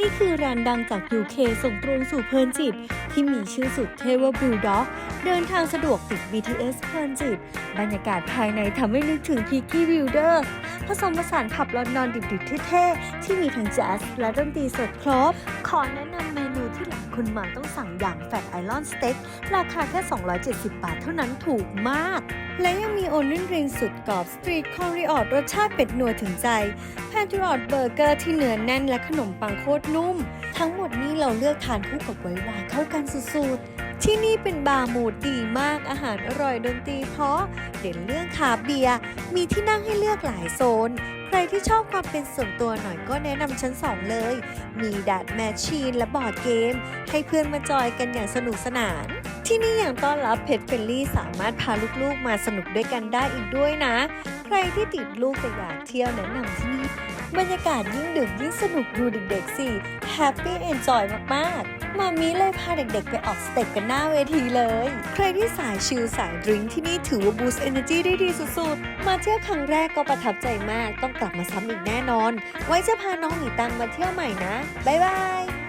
นี่คือร้านดังจาก UK ส่งตรงสู่เพลินจิต ที่มีชื่อสุดเทว่า Blue Dog เดินทางสะดวกติด BTS เพลินจิต บรรยากาศภายในทำให้นึกถึง Peaky Wilder ผสมผสานผับลอนดอนดิบๆเท่ๆ ที่มีทั้งแจ๊สและดนตรีสดครบ ขอแนะนำเมนูที่หลายคนมาต้องสั่งอย่างแฟตไอรอนสเต็กราคาแค่ 270 บาทเท่านั้นถูกมาก และยังมีโอนินริงสุดกรอบสตรีทคอริออดรสชาติเป็ดนัวถึงใจแพนทรออดเบอร์เกอร์ที่เนื้อแน่นและขนมปังโคตรนุ่ม ทั้งหมดนี้เราเลือกทานคู่กับไวน์ไวเข้ากันสุดๆ ที่นี่เป็นบาร์มูดดีมากอาหารอร่อยดนตรีเพราะเด่นเรื่องคาเบียร์มีที่นั่งให้เลือกหลายโซน ใครที่ชอบความเป็นส่วนตัวหน่อยก็แนะนำชั้น2เลย มีดัดแมชชีนและบอร์ดเกม ให้เพื่อนมาจอยกันอย่างสนุกสนาน ที่นี่ยังต้อนรับเพจเฟลลี่สามารถพาลูกๆมาสนุกด้วยกันได้อีกด้วยนะ ใครที่ติดลูกแต่อยากเที่ยวแนะนำที่นี่บรรยากาศยิ่งดึกยิ่งสนุกดูเด็กๆสิแฮปปี้เอนจอยมากๆ มามีเลยพาเด็กๆ ไปออกสเต็ปกันหน้าเวทีเลย ใครที่สายชิลสายดริงที่นี่ถือว่าบูสต์เอเนอร์จีได้ดีสุดๆ มาเที่ยวครั้งแรกก็ประทับใจมาก ต้องกลับมาซ้ำอีกแน่นอน ไว้จะพาน้องหมีตังมาเที่ยวใหม่นะ บ๊ายบาย